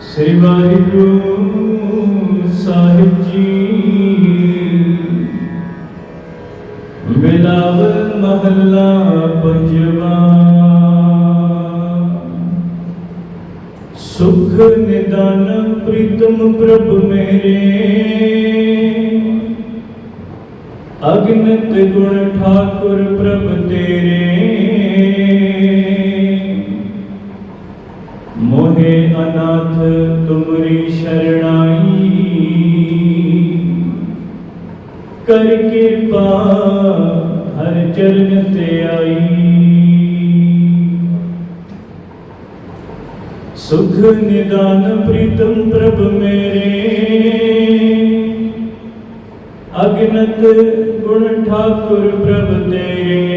ਸ੍ਰੀ ਵਾਹਿਗੁਰੂ ਸਾਹਿਬ ਜੀ। ਮਿਲਾਵ ਮਹੱਲਾ ਪੰਜਵਾ। ਸੁਖ ਨਿਦਾਨ ਪ੍ਰੀਤਮ ਪ੍ਰਭ ਮੇਰੇ। ਅਗਨਤ ਗੁਣ ਠਾਕੁਰ ਪ੍ਰਭ ਤੇਰੇ। ਮੋਹੇ ਅਨਾਥ ਤੁਮਰੀ ਸ਼ਰਣਾਈ। ਕਰ ਕਿਰਪਾ, ਹਰ ਚਰਨ ਤੇ ਆਈ। ਸੁਖ ਨਿਦਾਨ ਪ੍ਰੀਤਮ ਪ੍ਰਭ ਮੇਰੇ। ਅਗਨਤ ਗੁਣ ਠਾਕੁਰ ਪ੍ਰਭ ਤੇਰੇ।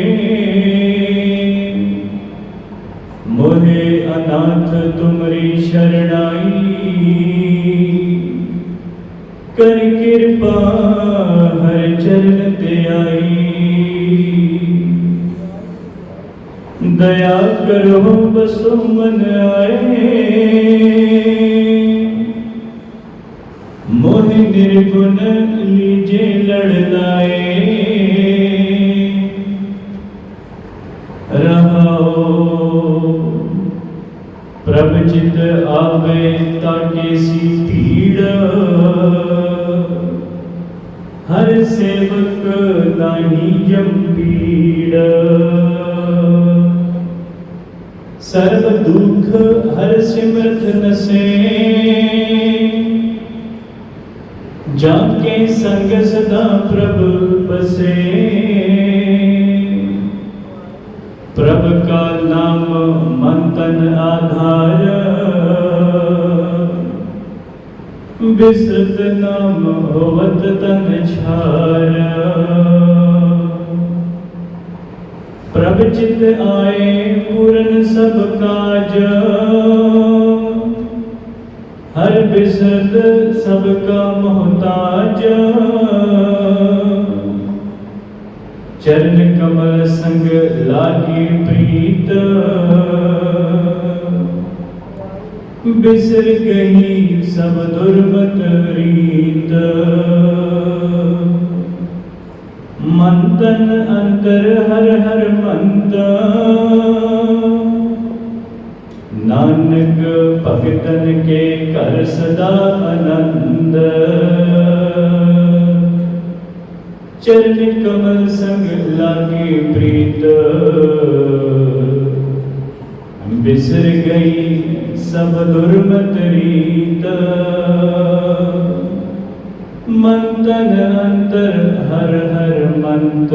ਕਰ ਕਿਰਪਾ, ਹਰ ਚਰਨ ਤੇ ਆਈ। ਦਇਆ ਕਰੋ ਬਸੋ ਮਨ ਆਏ। ਮੋਹਿ ਨਿਰਗੁਣ ਲੀਜੇ ਲੜ ਲਾਏ। ਰਹਾਓ, ਪ੍ਰਭ ਚਿਤ ਆਵੇ ਤਾਕੇ ਸੀ ਭੀੜ। ਹਰ ਸੇਵਕ ਨਾਹੀ ਜੰਪੀੜ। ਸਰਬ ਦੁਖ ਹਰ ਸਿਮਰਤ ਨਸੇ। ਜਾ ਕੇ ਸੰਗ ਸਦਾ ਪ੍ਰਭ ਬਸੇ। ਪ੍ਰਭ ਕਾ ਨਾਮ ਮੰਤਨ ਆਧਾਰ। ਬਿਸਰਤ ਨਾਮ ਹੋਵਤ ਤਨ ਛਾਰ ਪ੍ਰਭ ਚਿਤ ਆਏ ਪੂਰਨ ਸਭ ਕਾਜ ਹਰ ਬਿਸਰਤ ਸਭ ਕਾ ਮੁਹਤਾਜ ਚਰਨ ਕਮਲ ਸੰਗ ਲਾਗੀ ਪ੍ਰੀਤ ਬਿਸਰ ਗਈ ਸਭ ਦੁਰਮਤ ਰੀਤ ਮਨ ਅੰਤਰ ਹਰ ਹਰ ਮੰਤ ਨਾਨਕ ਭਗਤਨ ਕੇ ਘਰ ਸਦਾ ਆਨੰਦ। ਚਰਨ ਕਮਲ ਸੰਗ ਲਾਗੇ ਪ੍ਰੀਤ। ਬਿਸਰ ਗਈ ਸਭ ਦੁਰਮਤ ਰੀਤ। ਮਨ ਅੰਤਰ ਹਰ ਹਰ ਮੰਤ।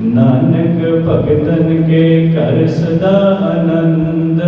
ਨਾਨਕ ਭਗਤਨ ਕੇ ਕਰ ਸਦਾ ਆਨੰਦ।